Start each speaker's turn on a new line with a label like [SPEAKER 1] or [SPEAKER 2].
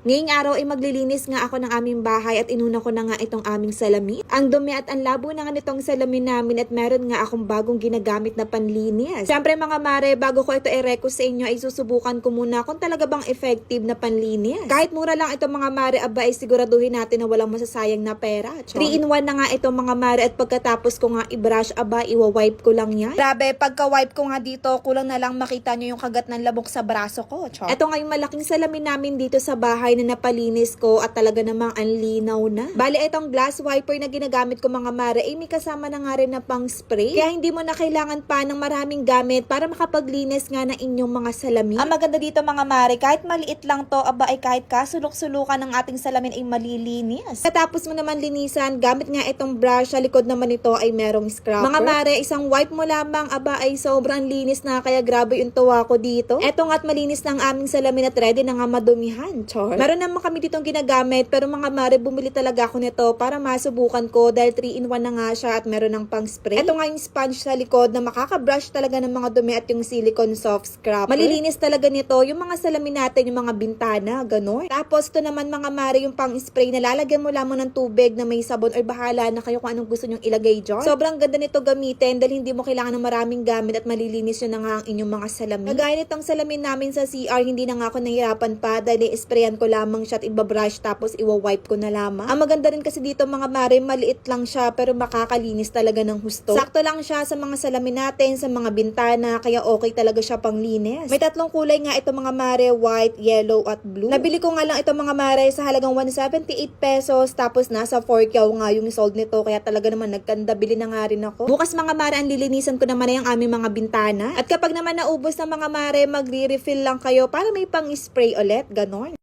[SPEAKER 1] Ngayong araw ay maglilinis nga ako ng aming bahay at inuna ko na nga itong aming salamin. Ang dumi at ang labo na nga nitong salamin namin at meron nga akong bagong ginagamit na panlinis. Siyempre mga mare, bago ko ito i-reco sa inyo ay susubukan ko muna kung talaga bang effective na panlinis. Kahit mura lang ito mga mare, aba ay siguraduhin natin na walang masasayang na pera. 3 in 1 na nga ito mga mare at pagkatapos ko nga i-brush, aba iwa-wipe ko lang yan. Grabe, pagka-wipe ko nga dito, kulang na lang makita nyo yung kagat ng labok sa braso ko. Char. Ito nga yung malaking salamin namin dito sa bahay na napalinis ko at talaga namang ang linaw na. Bali, itong glass wiper na ginagamit ko mga mare, ay may kasama na nga rin na pang spray. Kaya hindi mo na kailangan pa ng maraming gamit para makapaglinis nga ng inyong mga salamin. Ang maganda dito mga mare, kahit maliit lang to, aba ay kahit kasulok-sulukan ng ating salamin ay malilinis. Katapos mo naman linisan, gamit nga itong brush, sa likod naman ito ay merong scrubber. Mga mare, isang wipe mo lamang, aba ay sobrang linis na, kaya grabe yung tuwa ko dito. Eto nga't malinis ang aming salamin at ready na nga madumihan, char. Meron naman kami ditong ginagamit, pero mga mare, bumili talaga ako nito para masubukan ko dahil 3 in 1 na nga siya at meron ng pang spray. Ito nga yung sponge sa likod na makaka-brush talaga ng mga dumi at yung silicone soft scrub. Malilinis talaga nito yung mga salamin natin, yung mga bintana, ganon. Tapos ito naman mga mare, yung pang spray na lalagyan mo lamang ng tubig na may sabon or bahala na kayo kung anong gusto nyong ilagay dyan. Sobrang ganda nito gamitin dahil hindi mo kailangan ng maraming gamit at malilinis yun na nga ang inyong mga salamin. Kagaya nitong salamin namin sa CR, hindi na nga ako nahihirapan pa dahil i-sprayan ko lamang siya at ibabrush tapos iwa-wipe ko na lamang. Ang maganda rin kasi dito mga mare, maliit lang siya pero makakalinis talaga ng husto. Sakto lang siya sa mga salamin natin, sa mga bintana, kaya okay talaga siya pang linis. May tatlong kulay nga ito mga mare, white, yellow at blue. Nabili ko nga lang ito mga mare sa halagang 178 pesos tapos nasa 4 kyaw nga yung sold nito kaya talaga naman nagkanda bili na nga rin ako. Bukas mga mare, ang lilinisan ko naman na yung aming mga bintana. At kapag naman naubos ng mga mare, magre-refill lang kayo para may pang-spray ulit, ganon.